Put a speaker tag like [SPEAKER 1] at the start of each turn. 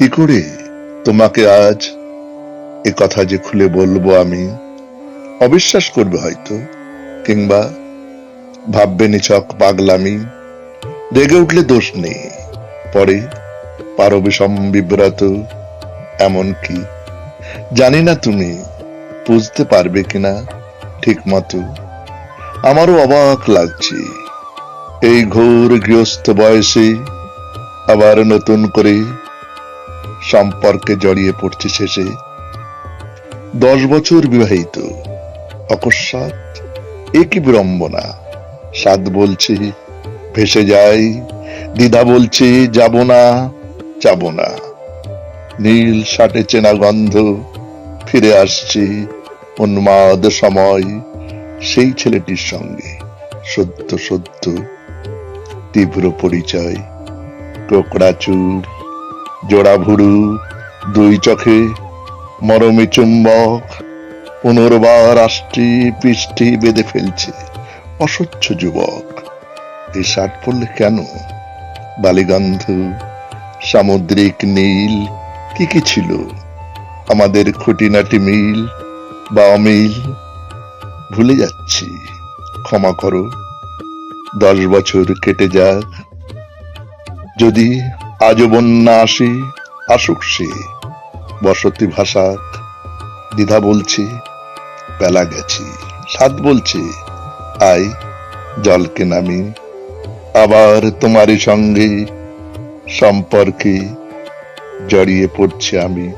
[SPEAKER 1] কি করে? তোমাকে আজ এ কথা যে খুলে বলব আমি, অবিশ্বাস করবে হয়তো, কিংবা ভাববে নিছক পাগলামি, রেগে উঠলে দোষ নেই। পরে পারো বিষম বিব্রত এমন কি? জানি না তুমি বুঝতে পারবে কিনা ঠিক মতো আমারও অবাক লাগছে। এই ঘোর গৃহস্থ বয়সে আবার নতুন করে সম্পর্কে জড়িয়ে পড়ছে শেষে। দশ বছর বিবাহিত। অকস্মাৎ এ কি বিড়ম্বনা। সাদ বলছে, ভেসে যাই। দ্বিধা বলছে, যাব না যাব না। নীল শাটে চেনা গন্ধ ফিরে আসছে। উন্মাদ সময় সেই ছেলেটির সঙ্গে। সত্য সত্য, তীব্র পরিচয়। কোকড়া চুল জোড়া ভুরু, দুই চোখে মরমে চুম্বক, পুনর্বার আষ্টি পৃষ্টি বেঁধে ফেলছে অসচ্ছ যুবক। এই শার্ট পরলে কেন? বালিগন্ধ, সামুদ্রিক নীল, কি কি ছিল? আমাদের খুঁটিনাটি মিল বা অমিল? ভুলে যাচ্ছি, ক্ষমা করো, দশ বছর কেটে যাক। যদি আজও বন্যা আসি, আসুক সে। বসতি ভাষাক দ্বিধা বলছে, বেলা গেছি সাত বলছে, আই, জলকে নামি। আবার তোমারই সঙ্গে সম্পর্কে জড়িয়ে পড়ছে আমি।